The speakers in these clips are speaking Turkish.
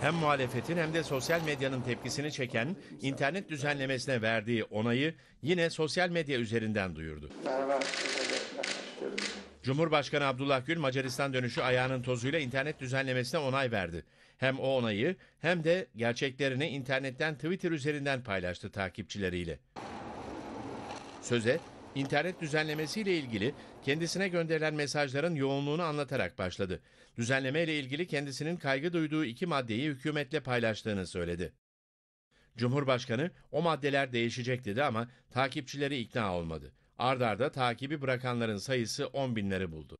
Hem muhalefetin hem de sosyal medyanın tepkisini çeken internet düzenlemesine verdiği onayı yine sosyal medya üzerinden duyurdu. Cumhurbaşkanı Abdullah Gül Macaristan dönüşü ayağının tozuyla internet düzenlemesine onay verdi. Hem o onayı hem de gerçeklerini internetten Twitter üzerinden paylaştı takipçileriyle. Söze internet düzenlemesiyle ilgili kendisine gönderilen mesajların yoğunluğunu anlatarak başladı. Düzenleme ile ilgili kendisinin kaygı duyduğu iki maddeyi hükümetle paylaştığını söyledi. Cumhurbaşkanı o maddeler değişecek dedi ama takipçileri ikna olmadı. Ard arda takibi bırakanların sayısı 10 binleri buldu.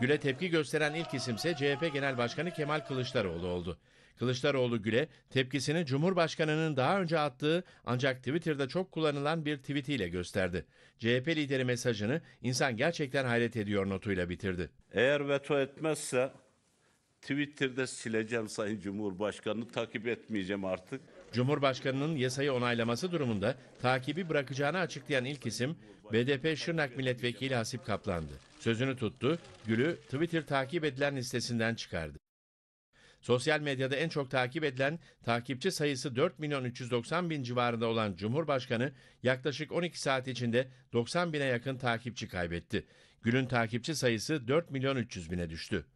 Gül'e tepki gösteren ilk isimse CHP Genel Başkanı Kemal Kılıçdaroğlu oldu. Kılıçdaroğlu Gül'e tepkisini Cumhurbaşkanı'nın daha önce attığı ancak Twitter'da çok kullanılan bir tweetiyle gösterdi. CHP lideri mesajını insan gerçekten hayret ediyor notuyla bitirdi. Eğer veto etmezse Twitter'da sileceğim Sayın Cumhurbaşkanı takip etmeyeceğim artık. Cumhurbaşkanının yasayı onaylaması durumunda takibi bırakacağını açıklayan ilk isim BDP Şırnak Milletvekili Hasip Kaplan'dı. Sözünü tuttu, Gül'ü Twitter takip edilen listesinden çıkardı. Sosyal medyada en çok takip edilen takipçi sayısı 4 milyon 390 bin civarında olan Cumhurbaşkanı yaklaşık 12 saat içinde 90 bine yakın takipçi kaybetti. Gül'ün takipçi sayısı 4 milyon 300 bine düştü.